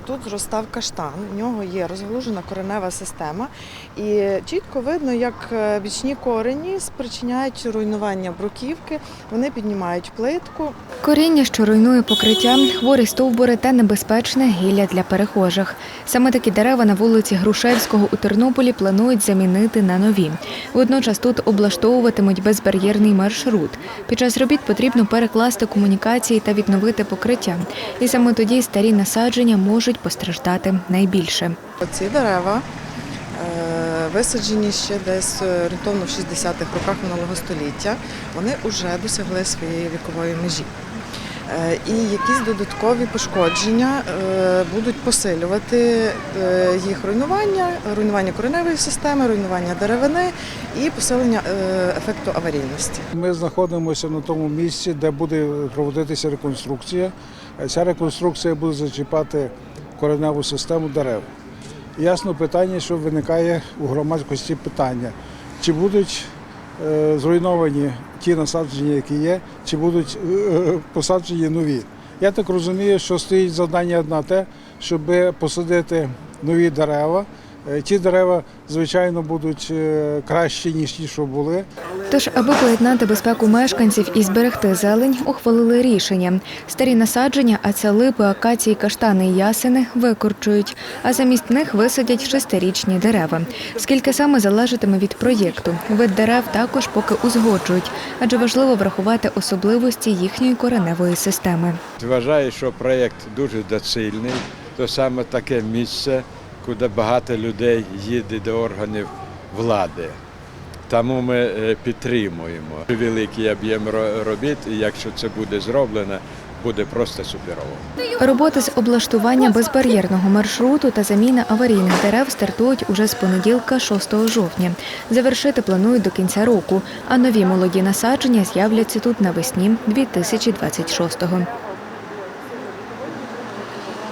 тут зростав каштан. В нього є розгалужена коренева система, і чітко видно, як е, бічні корені спричиняють руйнування бруківки. Вони піднімають плитку, Коріння, що руйнує покриття, хворі стовбури та небезпечне гілля для перехожих. Саме такі дерева на вулиці Грушевського у Тернополі планують замінити на нові. Водночас тут облаштовуватимуть безбар'єрний маршрут. Під час робіт потрібно перекласти комунікації та відновити покриття. І саме тоді старі насадження можуть постраждати найбільше. Ці дерева е, висаджені ще десь е, орієнтовно в 60-х роках минулого століття. Вони вже досягли своєї вікової межі. Е, І якісь додаткові пошкодження будуть посилювати їх руйнування, руйнування кореневої системи, руйнування деревини і посилення ефекту аварійності. Ми знаходимося на тому місці, де буде проводитися реконструкція. Ця реконструкція буде зачіпати кореневу систему дерев. Ясно питання, що виникає у громадськості питання, чи будуть е, зруйновані ті насадження, які є, чи будуть е, посаджені нові. Я так розумію, що стоїть завдання на те, щоб посадити нові дерева. Е, Ті дерева, звичайно, будуть е, кращі, ніж ті, що були. Тож, аби поєднати безпеку мешканців і зберегти зелень, ухвалили рішення. Старі насадження, а це липи, акації, каштани і ясени викорчують, а замість них висадять шестирічні дерева. Скільки саме залежатиме від проєкту. Вид дерев також поки узгоджують, адже важливо врахувати особливості їхньої кореневої системи. Вважаю, що проєкт дуже доцільний. То саме таке місце, куди багато людей їде до органів влади. Тому ми е, підтримуємо великий об'єм робіт, і якщо це буде зроблено, буде просто суперово. Роботи з облаштування безбар'єрного маршруту та заміна аварійних дерев стартують уже з понеділка, 6 жовтня. Завершити планують до кінця року, а нові молоді насадження з'являться тут навесні 2026-го.